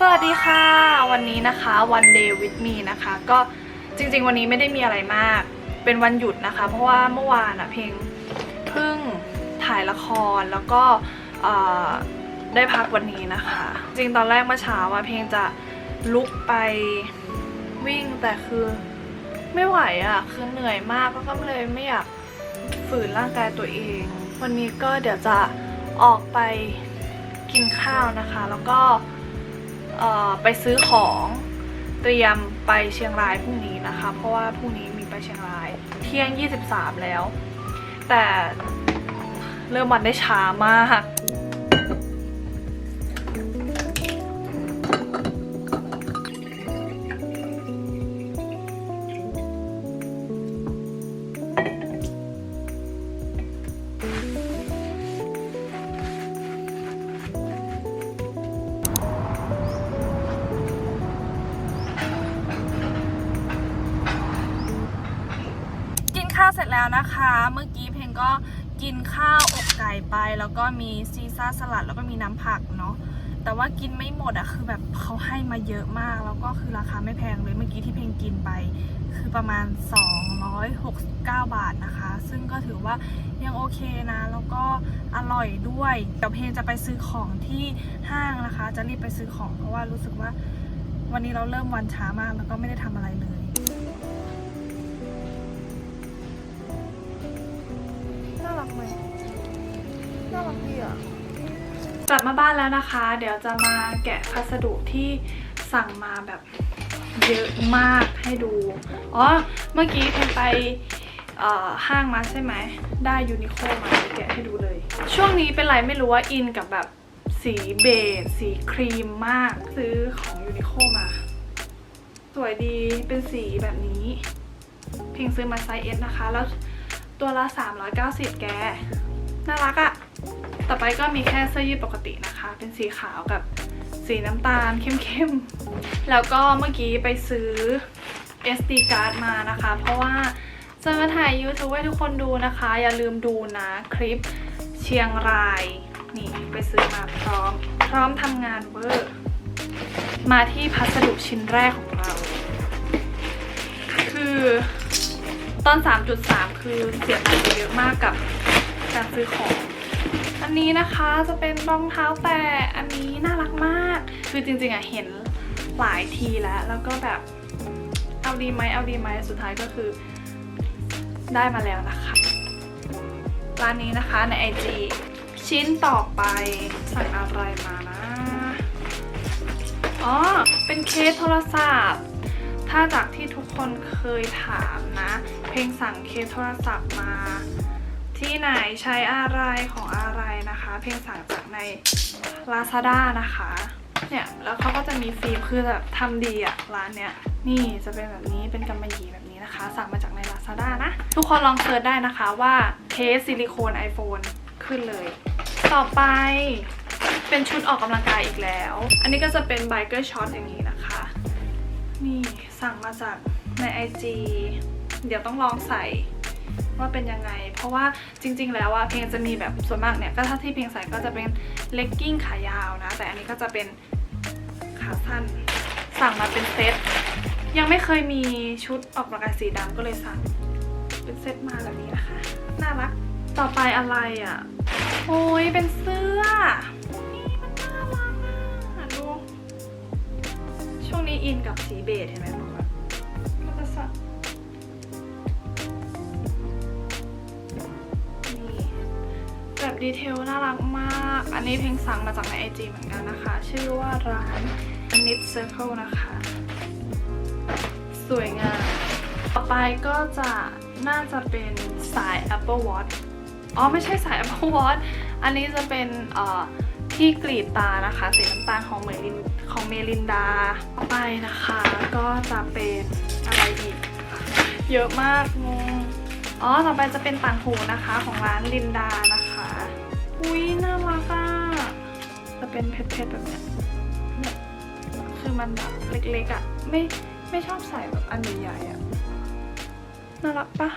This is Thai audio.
สวัสดีค่ะ วันนี้นะคะ one day with me นะคะ ก็จริงๆ วันนี้ไม่ได้มีอะไรมาก เป็นวันหยุดนะคะ เพราะว่าเมื่อวานอะเพลงเพิ่งถ่ายละครแล้วก็ได้พักวันนี้นะคะ จริงตอนแรกเมื่อเช้าอะเพลงจะลุกไปวิ่งแต่คือไม่ไหวอะคือเหนื่อยมากก็เลยไม่อยากฝืนร่างกายตัวเอง วันนี้ก็เดี๋ยวจะออกไปกินข้าวนะคะ แล้วก็ ไปซื้อของเตรียมไปเชียงรายพรุ่งนี้นะคะ เพราะว่าพรุ่งนี้มีไปเชียงรายเที่ยง 23 แล้ว แต่เริ่มวันได้ช้ามาก เสร็จแล้วนะคะ เมื่อกี้เพลงก็กินข้าวอกไก่ไป แล้วก็มีซีซ่าสลัดแล้วก็มีน้ำผักเนาะแต่ว่ากินไม่หมดอะคือแบบเขาให้มาเยอะมาก แล้วก็คือราคาไม่แพงเลยเมื่อกี้ที่เพงกินไป คือประมาณ 269 บาทนะคะ ซึ่งก็ถือว่ายังโอเคนะ แล้วก็อร่อยด้วยเดี๋ยวเพงจะไปซื้อของที่ห้างนะคะ จะรีบไปซื้อของเพราะว่ารู้สึกว่าวันนี้เราเริ่มวันช้ามากแล้วก็ไม่ได้ทำอะไรเลย น่ารักไหมน่ารักดีอะกลับมาบ้านแล้วนะคะ เดี๋ยวจะมาแกะพัสดุที่สั่งมาแบบเยอะมากให้ดู อ๋อ เมื่อกี้เพนไปห้างมาใช่ไหม ได้ยูนิโคมาแกะให้ดูเลย ช่วงนี้เป็นไรไม่รู้ว่าอินกับแบบสีเบจสีครีมมาก ซื้อของยูนิโคมา สวยดีเป็นสีแบบนี้ เพียงซื้อมาไซส์ S นะคะ แล้ว ตัวละ 390 แก น่ารักอะต่อไปก็มีแค่เสื้อยืดปกตินะคะ เป็นสีขาวกับสีน้ำตาลเข้มๆ แล้วก็เมื่อกี้ไปซื้อ SD card มานะคะ เพราะว่าจะมาถ่าย YouTube ให้ทุกคนดูนะคะ อย่าลืมดูนะคลิปเชียงราย นี่ไปซื้อมาพร้อม พร้อมทำงานเวอร์ มาที่พัสดุชิ้นแรกของเรา คือ ตอน 3.3 คือเสียตังค์ไปเยอะมากกับการซื้อของ อันนี้นะคะจะเป็นรองเท้าแตะอันนี้น่ารักมาก คือจริงๆอะเห็นหลายทีแล้ว แล้วก็แบบเอาดีไหมเอาดีไหมสุดท้ายก็คือได้มาแล้วนะคะ ร้านนี้นะคะใน IG ชิ้นต่อไปสั่งอะไรมานะ อ๋อ เป็นเคสโทรศัพท์ ถ้าจากที่ทุกคนเคยถามนะ เพลงสั่งเคสโทรศัพท์มา ที่ไหนใช้อะไรของอะไรนะคะ เพลงสั่งจากใน Lazada นะคะ เนี่ยแล้วเขาก็จะมีฟิล์มคือแบบทำดีอะร้านเนี้ยนี่จะเป็นแบบนี้เป็นกำมะหยี่แบบนี้นะคะ สั่งมาจากใน Lazada นะ ทุกคนลองเซิร์ชได้นะคะว่าเคสซิลิโคน iPhone ขึ้นเลย ต่อไปเป็นชุดออกกำลังกายอีกแล้ว อันนี้ก็จะเป็น biker short อย่างนี้นะคะ นี่สั่งมาจากใน IG เดี๋ยวต้องลองใส่ว่าเป็นยังไง เพราะว่าจริง ๆ แล้วอะเพลงจะมีแบบส่วนมากเนี่ยก็ถ้าที่เพลงใส่ก็จะเป็นเลกกิ้งขายาวนะ แต่อันนี้ก็จะเป็นขาสั้น สั่งมาเป็นเซตยังไม่เคยมีชุดออกกำลังกายสีดำก็เลยสั่งเป็นเซตมาแบบนี้นะคะ น่ารัก ต่อไปอะไรอะโอ้ยเป็นเสื้อ ช่วงนี้อินกับสีเบจเห็นไหมบอกว่าก็จะสักนี่แบบดีเทลน่ารักมาก อันนี้เพลงสั่งมาจากในไอจีเหมือนกันนะคะ ชื่อว่าร้าน Knit Circle นะคะ สวยงาม ต่อไปก็จะน่าจะเป็นสาย Apple Watch อ๋อ ไม่ใช่สาย Apple Watch อันนี้จะเป็นที่กรีดตานะคะ สีน้ำตาลของเมลิน ของเมลินดาต่อไปนะคะ ก็จะเป็นอะไรอีก เยอะมากงงอ๋อต่อไปจะเป็นต่างหูนะคะของร้านลินดานะคะ อุ้ยน่ารักอะจะเป็นเพชรๆแบบเนี้ยเนี่ยคือมันแบบเล็กๆอะไม่ไม่ชอบใส่แบบอันใหญ่ๆอะน่ารักปะ